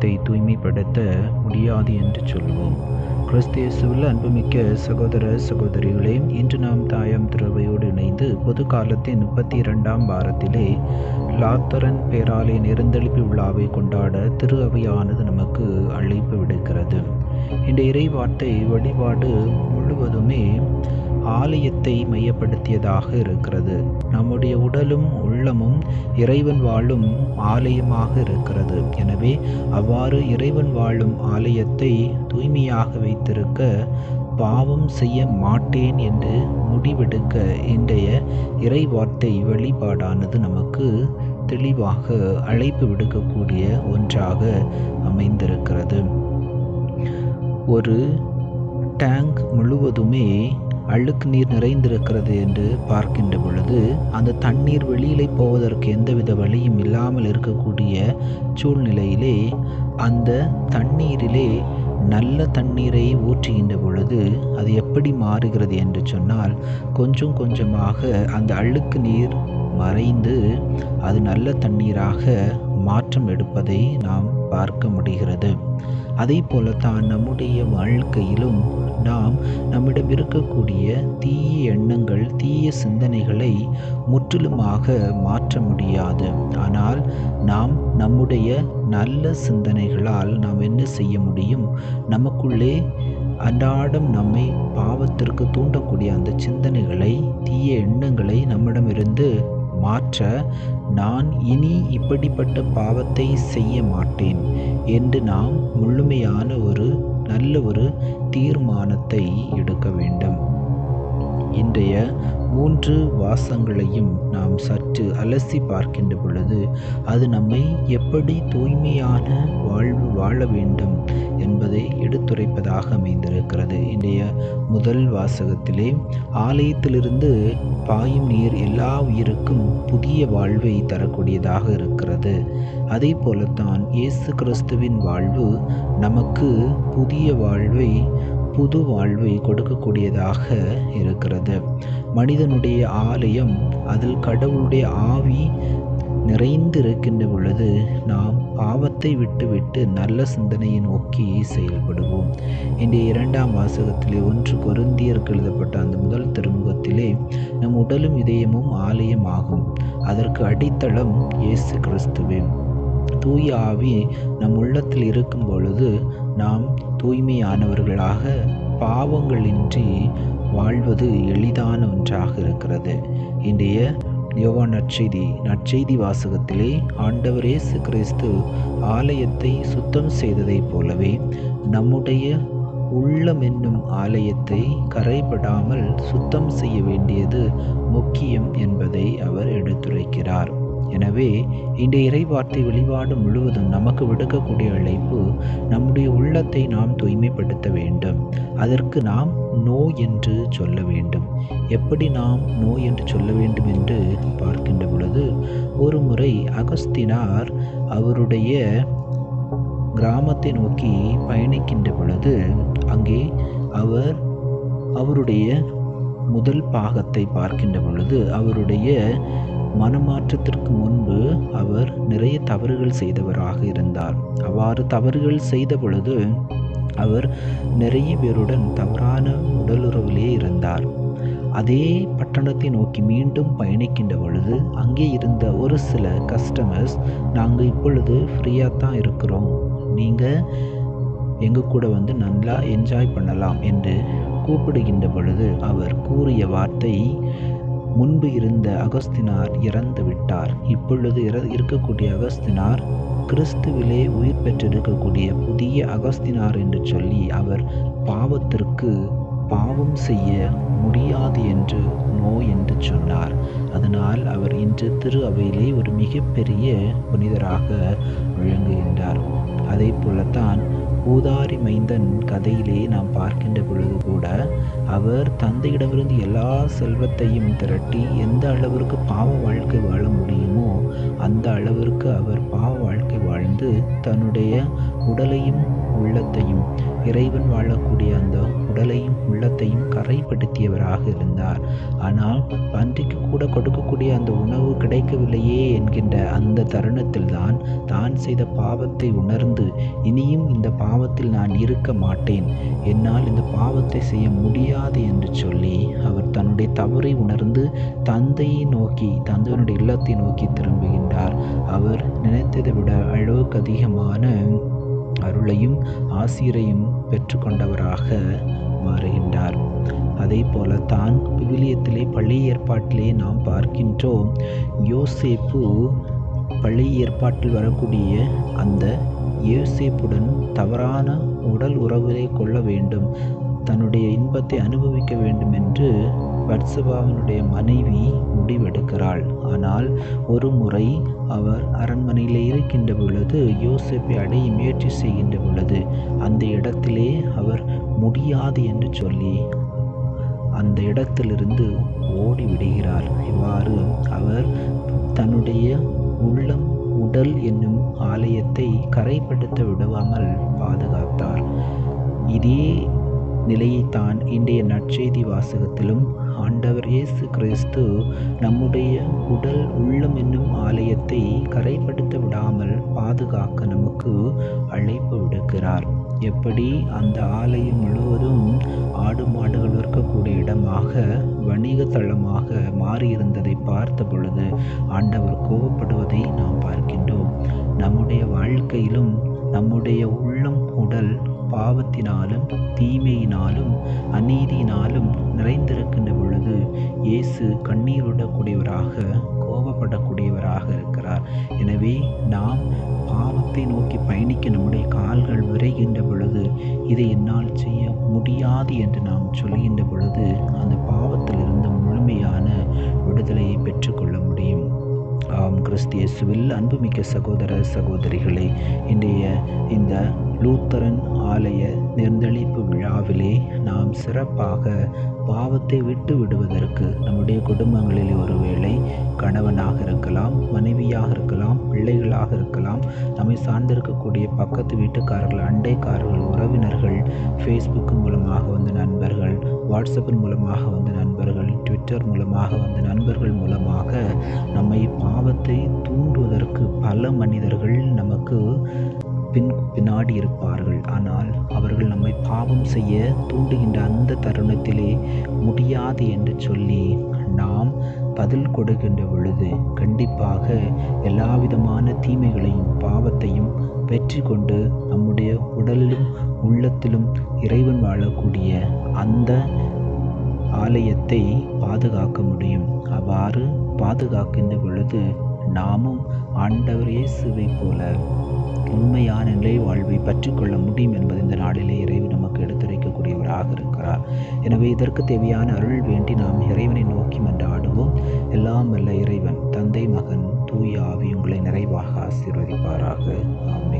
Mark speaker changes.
Speaker 1: உள்ளத்தை தூய்மைப்படுத்த முடியாது என்று சொல்வோம் கிறிஸ்தியசுவில் அன்புமிக்க சகோதர சகோதரிகளே இன்று நாம் தாயம் திருவையோடு இணைந்து பொது காலத்தின் முப்பத்தி இரண்டாம் வாரத்திலே லாத்தரன் பேராலே நெருந்தளிப்பு விழாவை கொண்டாட திரு அவையானது நமக்கு அழைப்பு விடுக்கிறது. இந்த இறை வார்த்தை வழிபாடு முழுவதுமே ஆலயத்தை மையப்படுத்தியதாக இருக்கிறது. நம்முடைய உடலும் உள்ளமும் இறைவன் வாழும் ஆலயமாக இருக்கிறது. எனவே அவ்வாறு இறைவன் வாழும் ஆலயத்தை தூய்மையாக வைத்திருக்க பாவம் செய்ய மாட்டேன் என்று முடிவெடுக்க இன்றைய இறை வார்த்தை நமக்கு தெளிவாக அழைப்பு விடுக்கக்கூடிய ஒன்றாக அமைந்திருக்கிறது. ஒரு டேங்க் முழுவதுமே அழுக்கு நீர் நிறைந்திருக்கிறது என்று பார்க்கின்ற பொழுது அந்த தண்ணீர் வெளியிலே போவதற்கு எந்தவித வழியும் இல்லாமல் இருக்கக்கூடிய சூழ்நிலையிலே அந்த தண்ணீரிலே நல்ல தண்ணீரை ஊற்றுகின்ற பொழுது அது எப்படி மாறுகிறது என்று சொன்னால் கொஞ்சம் கொஞ்சமாக அந்த அழுக்கு நீர் மறைந்து அது நல்ல தண்ணீராக மாற்றம் எடுப்பதை நாம் பார்க்க முடிகிறது. அதே போலத்தான் நம்முடைய வாழ்க்கையிலும் நாம் நம்மிடம் இருக்கக்கூடிய தீய எண்ணங்கள் தீய சிந்தனைகளை முற்றிலுமாக மாற்ற முடியாது. ஆனால் நாம் நம்முடைய நல்ல சிந்தனைகளால் நாம் என்ன செய்ய முடியும்? நமக்குள்ளே அன்றாடம் நம்மை பாவத்திற்கு தூண்டக்கூடிய அந்த சிந்தனைகளை தீய எண்ணங்களை நம்மிடமிருந்து மாற்ற நான் இனி இப்படிப்பட்ட பாவத்தை செய்ய மாட்டேன் என்று நாம் முழுமையான ஒரு நல்ல ஒரு தீர்மானத்தை எடுக்க வேண்டும். இன்றைய மூன்று வாசங்களையும் நாம் சற்று அலசி பார்க்கின்ற பொழுது அது நம்மை எப்படி தூய்மையான வாழ்வு வாழ வேண்டும் என்பதை எடுத்துரைப்பதாக அமைந்திருக்கிறது. இன்றைய முதல் வாசகத்திலே ஆலயத்திலிருந்து பாயும் நீர் எல்லா உயிருக்கும் புதிய வாழ்வை தரக்கூடியதாக இருக்கிறது. அதே போலத்தான் இயேசு கிறிஸ்துவின் வாழ்வு நமக்கு புதிய வாழ்வை புது வாழ்வை கொடுக்கக்கூடியதாக இருக்கிறது. மனிதனுடைய ஆலயம் அதில் கடவுளுடைய ஆவி நிறைந்திருக்கின்ற பொழுது நாம் பாவத்தை விட்டுவிட்டு நல்ல சிந்தனையை நோக்கி செயல்படுவோம். இன்றைய இரண்டாம் வாசகத்திலே ஒன்று கொருந்தியருக்கு எழுதப்பட்ட அந்த முதல் திருமுகத்திலே நம் உடலும் இதயமும் ஆலயமாகும் அதற்கு அடித்தளம் இயேசு கிறிஸ்துவே. தூய ஆவி நம் உள்ளத்தில் இருக்கும் பொழுது நாம் தூய்மையானவர்களாக பாவங்களின்றி வாழ்வது எளிதான ஒன்றாக இருக்கிறது. இன்றைய யோவா நற்செய்தி நற்செய்தி வாசகத்திலே ஆண்டவர் இயேசு கிறிஸ்து ஆலயத்தை சுத்தம் செய்ததைப் போலவே நம்முடைய உள்ளம் என்னும் ஆலயத்தை கரைபடாமல் சுத்தம் செய்ய வேண்டியது முக்கியம் என்பதை அவர் எடுத்துரைக்கிறார். எனவே இந்த இறைவார்த்தை வெளிப்பாடு முழுவதும் நமக்கு விடுக்கக்கூடிய அழைப்பு நம்முடைய உள்ளத்தை நாம் தூய்மைப்படுத்த வேண்டும். அதற்கு நாம் நோ என்று சொல்ல வேண்டும். எப்படி நாம் நோ என்று சொல்ல வேண்டும் என்று பார்க்கின்ற பொழுது ஒரு முறை அகஸ்தினார் அவருடைய கிராமத்தை நோக்கி பயணிக்கின்ற பொழுது அங்கே அவர் அவருடைய முதல் பாகத்தை பார்க்கின்ற பொழுது அவருடைய மனமாற்றத்திற்கு முன்பு அவர் நிறைய தவறுகள் செய்தவராக இருந்தார். அவ்வாறு தவறுகள் செய்த பொழுது அவர் நிறைய பேருடன் தவறான உடலுறவிலே இருந்தார். அதே பட்டணத்தை நோக்கி மீண்டும் பயணிக்கின்ற பொழுது அங்கே இருந்த ஒரு சில கஸ்டமர்ஸ் நாங்கள் இப்பொழுது ஃப்ரீயாக தான் இருக்கிறோம். நீங்கள் எங்கள் கூட வந்து நல்லா என்ஜாய் பண்ணலாம் என்று கூப்பிடுகின்ற பொழுது அவர் கூறிய வார்த்தை முன்பு இருந்த அகஸ்தினார் இறந்து விட்டார். இப்பொழுது இற இருக்கக்கூடிய அகஸ்தினார் கிறிஸ்துவிலே உயிர் பெற்றிருக்கக்கூடிய புதிய அகஸ்தினார் என்று சொல்லி அவர் பாவத்திற்கு பாவம் செய்ய முடியாது என்று நோ என்று சொன்னார். அதனால் அவர் இன்று திரு அவையிலே ஒரு மிகப்பெரிய புனிதராக விளங்குகின்றார். அதே போலத்தான் ஊதாரி மைந்தன் கதையிலே நாம் பார்க்கின்ற பொழுது அவர் தந்தையிடமிருந்து எல்லா செல்வத்தையும் திரட்டி எந்த அளவிற்கு பாவ வாழ்க்கை வாழ முடியுமோ அந்த அளவிற்கு அவர் பாவ வாழ்க்கை வாழ்ந்து தன்னுடைய உடலையும் உள்ளத்தையும் இறைவன் வாழக்கூடிய அந்த உடலையும் உள்ளத்தையும் கரைப்படுத்தியவராக இருந்தார். ஆனால் பன்றிக்கு கூட கொடுக்கக்கூடிய அந்த உணவு கிடைக்கவில்லையே என்கின்ற அந்த தருணத்தில் தான் தான் செய்த பாவத்தை உணர்ந்து இனியும் இந்த பாவத்தில் நான் இருக்க மாட்டேன். என்னால் இந்த பாவத்தை செய்ய முடியாது என்று சொல்லி அவர் தன்னுடைய தவறை உணர்ந்து தந்தையை நோக்கி தந்தையனுடைய இல்லத்தை நோக்கி திரும்புகின்றார். அவர் நினைத்ததை விட அளவுக்கு அதிகமான அருளையும் ஆசிரையும் பெற்றுக்கொண்டவராக மாறுகின்றார். அதே போல தான் விவிலியத்திலே பழைய ஏற்பாட்டிலே நாம் பார்க்கின்றோம். யோசேப்பு பழைய ஏற்பாட்டில் வரக்கூடிய அந்த யோசேப்புடன் தவறான உடல் உறவுகளை கொள்ள வேண்டும். தன்னுடைய இன்பத்தை அனுபவிக்க வேண்டும் என்று பட்சபாவனுடைய மனைவி முடிவெடுக்கிறாள். ஆனால் ஒரு முறை அவர் அரண்மனையில் இருக்கின்ற பொழுது யோசிப்பை அடைய முயற்சி செய்கின்ற பொழுது அந்த இடத்திலே அவர் முடியாது என்று சொல்லி அந்த இடத்திலிருந்து ஓடி விடுகிறார். இவ்வாறு அவர் தன்னுடைய உள்ளம் உடல் என்னும் ஆலயத்தை கரைப்படுத்த விடாமல் பாதுகாத்தார். இதே நிலையைத்தான் இன்றைய நற்செய்தி வாசகத்திலும் ஆண்டவர் இயேசு கிறிஸ்து நம்முடைய உடல் உள்ளம் என்னும் ஆலயத்தை கரைப்படுத்த விடாமல் பாதுகாக்க நமக்கு அழைப்பு விடுக்கிறார். எப்படி? அந்த ஆலயம் முழுவதும் ஆடு மாடுகள் இருக்கக்கூடிய இடமாக வணிக தளமாக மாறியிருந்ததை பார்த்த பொழுது ஆண்டவர் கோபப்படுவதை நாம் பார்க்கின்றோம். நம்முடைய வாழ்க்கையிலும் நம்முடைய உள்ளம் உடல் பாவத்தினாலும் தீமையினாலும் அநீதியினாலும் நிறைந்திருக்கின்ற பொழுது இயேசு கண்ணீருடக்கூடியவராக கோபப்படக்கூடியவராக இருக்கிறார். எனவே நாம் பாவத்தை நோக்கி பயணிக்க நம்முடைய கால்கள் விரைகின்ற பொழுது இதை என்னால் செய்ய முடியாது என்று நாம் சொல்கின்ற பொழுது அந்த பாவத்திலிருந்து முழுமையான விடுதலையை பெற்றுக்கொள்ள முடியும். கிறிஸ்தியேசுவில் அன்புமிக்க சகோதர சகோதரிகளே இன்றைய இந்த லூத்தரன் ஆலய நிர்ந்தளிப்பு விழாவிலே நாம் சிறப்பாக பாவத்தை விட்டு விடுவதற்கு நம்முடைய குடும்பங்களில் ஒருவேளை கணவனாக இருக்கலாம் மனைவியாக இருக்கலாம் இருக்கலாம். நம்மை சார்ந்திருக்கக்கூடிய பக்கத்து வீட்டுக்காரர்கள் அண்டைக்காரர்கள் உறவினர்கள் ஃபேஸ்புக் மூலமாக வந்த நண்பர்கள் வாட்ஸ்அப்பின் மூலமாக வந்த நண்பர்கள் ட்விட்டர் மூலமாக வந்த நண்பர்கள் மூலமாக நம்மை பாவத்தை தூண்டுவதற்கு பல மனிதர்கள் நமக்கு பின் பின்னாடி இருப்பார்கள். ஆனால் அவர்கள் நம்மை பாவம் செய்ய தூண்டுகின்ற அந்த தருணத்திலே முடியாது என்று சொல்லி நாம் பதில் கொடுக்கின்ற பொழுது கண்டிப்பாக எல்லா விதமான தீமைகளையும் பாவத்தையும் வெற்றி கொண்டு நம்முடைய உடலிலும் உள்ளத்திலும் இறைவன் வாழக்கூடிய அந்த ஆலயத்தை பாதுகாக்க முடியும். அவ்வாறு பாதுகாக்கின்ற பொழுது நாமும் ஆண்டவர் இயேசுவை போல இறை வாழ்வை பற்றிக்கொள்ள முடியும் என்பது இந்த நாளிலே இறைவன் நமக்கு எடுத்துரைக்கக்கூடியவராக இருக்கிறார். எனவே இதற்கு தேவையான அருள் வேண்டி நாம் இறைவனை நோக்கி மன்றாடுவோம். எல்லாம் வல்ல இறைவன் தந்தை மகன் தூய ஆவி உங்களை நிறைவாக ஆசீர்வதிப்பாராக. ஆமென்.